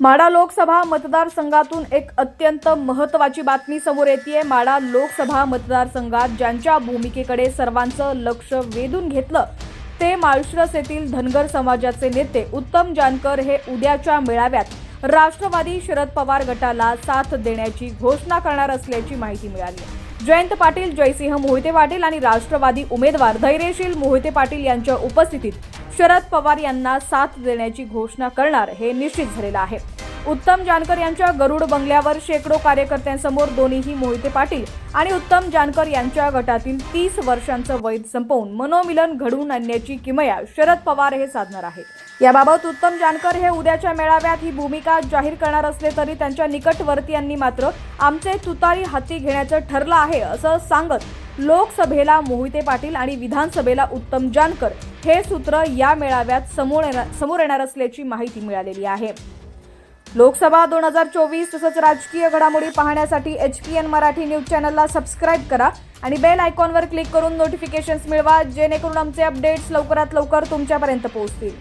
माडा लोकसभा मतदारसंघातून एक अत्यंत महत्त्वाची बातमी समोर येते माडा लोकसभा मतदारसंघात ज्यांच्या भूमिकेकडे सर्वांचं लक्ष वेधून घेतलं ते माळशिरस येथील धनगर समाजाचे नेते उत्तम जानकर हे उद्याच्या मेळाव्यात राष्ट्रवादी शरद पवार गटाला साथ देण्याची घोषणा करणार असल्याची माहिती मिळाली. जयंत पाटील जयसिंह मोहिते पाटील आणि राष्ट्रवादी उमेदवार धैर्यशील मोहिते पाटील यांच्या उपस्थितीत शरद पवार यांना साथ देण्याची घोषणा करणार हे निश्चित झालेलं आहे. उत्तम जानकर यांच्या गरुड बंगल्यावर शेकडो कार्यकर्त्यांसमोर दोन्हीही मोहिते पाटील आणि उत्तम जानकर यांच्या गटातील तीस वर्षांचं वैध संपवून मनोमिलन घडवून आणण्याची किमया शरद पवार हे साधणार आहेत. याबाबत उत्तम जानकर हे उद्याच्या मेळाव्यात ही भूमिका जाहीर करणार असले तरी त्यांच्या निकटवर्तीयांनी मात्र आमचे तुतारी हाती घेण्याचं ठरलं आहे असं सांगत लोकसभेला मोहिते पाटील आणि विधानसभेला उत्तम जानकर हे सूत्र या मेळाव्यात समोर येणार समोर येणार असल्याची माहिती मिळालेली आहे. लोकसभा दोन हजार चोवीस तसंच राजकीय घडामोडी पाहण्यासाठी H P N Marathi news चॅनलला सबस्क्राईब करा आणि बेल आयकॉनवर क्लिक करून नोटिफिकेशन्स मिळवा जेणेकरून आमचे अपडेट्स लवकरात लवकर तुमच्यापर्यंत पोहोचतील.